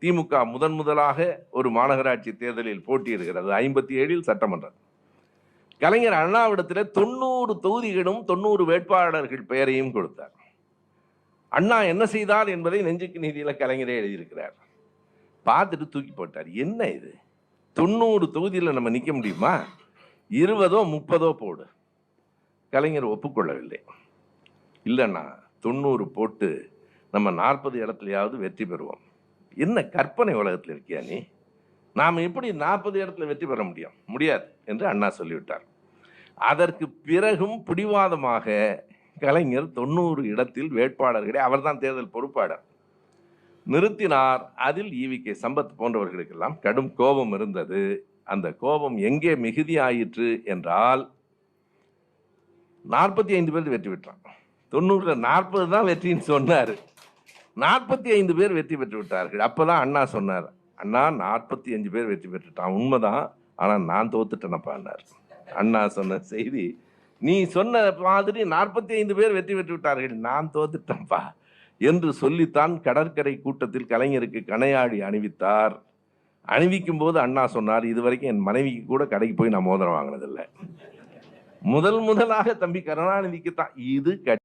திமுக முதன் முதலாக ஒரு மாநகராட்சி தேர்தலில் போட்டியிடுகிறது. ஐம்பத்தி ஏழில் சட்டமன்றம். கலைஞர் அண்ணாவிடத்தில் தொண்ணூறு தொகுதிகளும் தொண்ணூறு வேட்பாளர்கள் பெயரையும் கொடுத்தார். அண்ணா என்ன செய்தார் என்பதை நெஞ்சுக்கு நீதியில் கலைஞரே எழுதியிருக்கிறார். பார்த்துட்டு தூக்கி போட்டார். என்ன இது? தொண்ணூறு தொகுதியில் நம்ம நிற்க முடியுமா? இருபதோ முப்பதோ போடு. கலைஞர் ஒப்புக்கொள்ளவில்லை. இல்லைண்ணா தொண்ணூறு போட்டு நம்ம நாற்பது இடத்துலையாவது வெற்றி பெறுவோம். என்ன கற்பனை உலகத்தில் இருக்கியா நீ? நாம் எப்படி நாற்பது இடத்துல வெற்றி பெற முடியும்? முடியாது என்று அண்ணா சொல்லிவிட்டார். அதற்கு பிறகும் பிடிவாதமாக கலைஞர் தொண்ணூறு இடத்தில் வேட்பாளர்களை அவர்தான் தேர்தல் பொறுப்பாளர் நிறுத்தினார். அதில் ஈவிகே சம்பத் போன்றவர்களுக்கெல்லாம் கடும் கோபம் இருந்தது. அந்த கோபம் எங்கே மிகுதியாயிற்று என்றால் நாற்பத்தி ஐந்து பேர் வெற்றி பெற்றான். தொண்ணூறில் நாற்பது தான் வெற்றின்னு சொன்னார். நாற்பத்தி ஐந்து பேர் வெற்றி பெற்று விட்டார்கள் அப்பதான் அண்ணா சொன்னார் அண்ணா நாற்பத்தி அஞ்சு பேர் வெற்றி பெற்றுட்டான். உண்மைதான் ஆனால் நான் தோத்துட்டேனப்பான்னார் அண்ணா சொன்ன செய்தி நீ சொன்ன மாதிரி நாற்பத்தி ஐந்து பேர் வெற்றி பெற்று விட்டார்கள் நான் தோத்துட்டேன்ப்பா. என்று சொல்லித்தான் கடற்கரை கூட்டத்தில் கலைஞருக்கு கனையாடி அணிவித்தார். அணிவிக்கும் போது அண்ணா சொன்னார் இதுவரைக்கும் என் மனைவிக்கு கூட கடைக்கு போய் நான் மோதிரம் வாங்கினதில்லை. முதல் முதலாக தம்பி கருணாநிதிக்கு தான் இது கட்